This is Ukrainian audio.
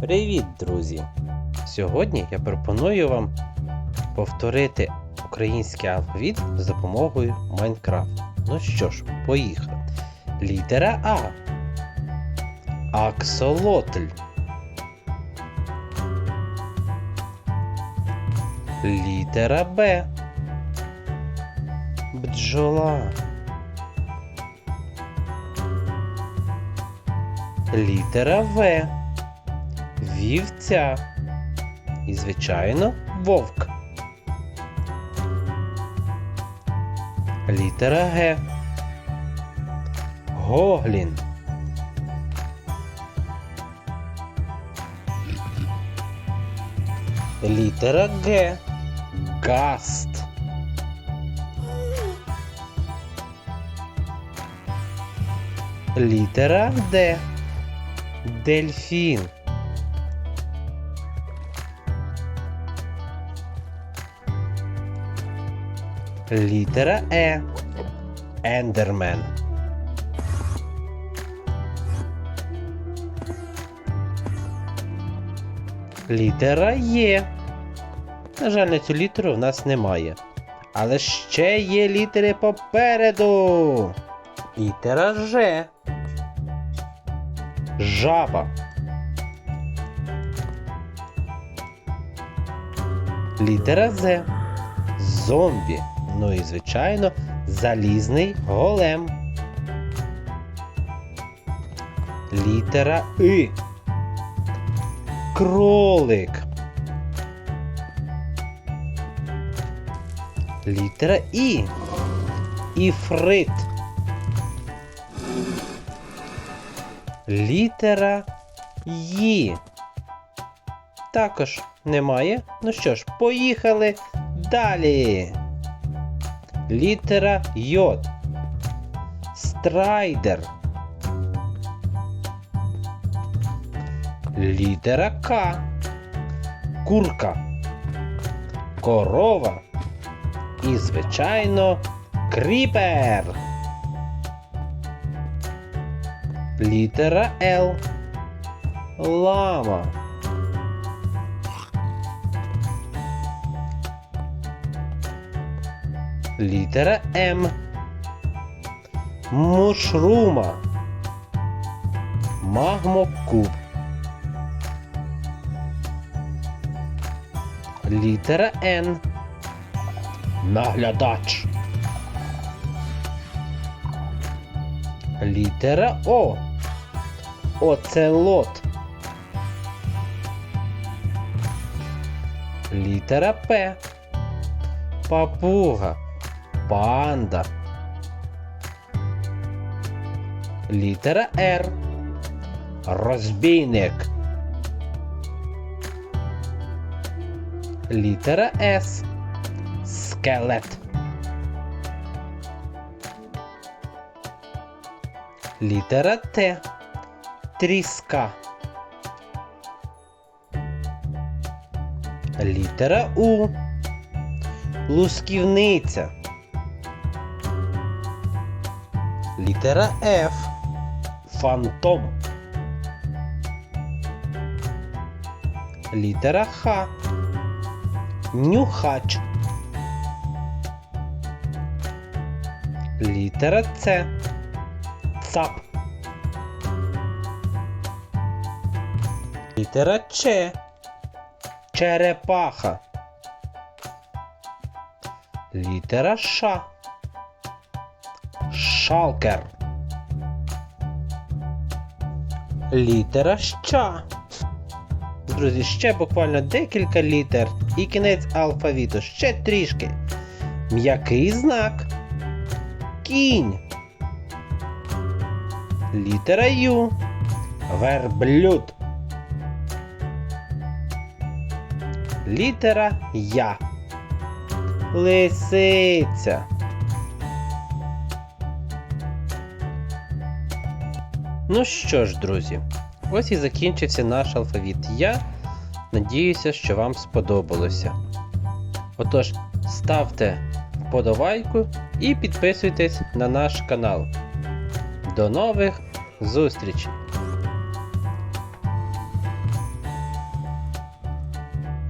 Привіт, друзі! Сьогодні я пропоную вам повторити український алфавіт за допомогою Майнкрафт. Ну що ж, поїхали. Літера А. Аксолотль. Літера Б. Бджола. Літера В. Вівця. І, звичайно, вовк. Літера Г. Гоглін. Літера Г. Гаст. Літера Д. Дельфін. Літера Е. Ендермен. Літера Є. На жаль, на цю літеру в нас немає. Але ще є літери попереду. Літера Ж. Жаба. Літера З. Зомбі. Ну і, звичайно, залізний голем. Літера И. Кролик. Літера І. Іфрит. Літера Ї. Також немає. Ну що ж, поїхали далі. Літера Й. Страйдер. Літера К. Курка. Корова. І, звичайно, кріпер. Літера Л. Лама. Літера М. Мушрума. Магмокуб. Літера Н. Наглядач. Літера О. Оцелот. Літера П. Папуга. Панда. Літера Р. Розбійник. Літера С. Скелет. Літера Т. Тріска. Літера У. Лусківниця. Літера Ф. Фантом. Літера Х. Нюхач. Літера С. Цап. Літера Ч. Черепаха. Літера Ш. Шалкер. Літера Щ. Друзі, ще буквально декілька літер і кінець алфавіту. Ще трішки. М'який знак. Кінь. Літера Ю. Верблюд. Літера Я. Лисиця. Ну що ж, друзі, ось і закінчився наш алфавіт. Я надіюся, що вам сподобалося. Отож, ставте вподобайку і підписуйтесь на наш канал. До нових зустрічей!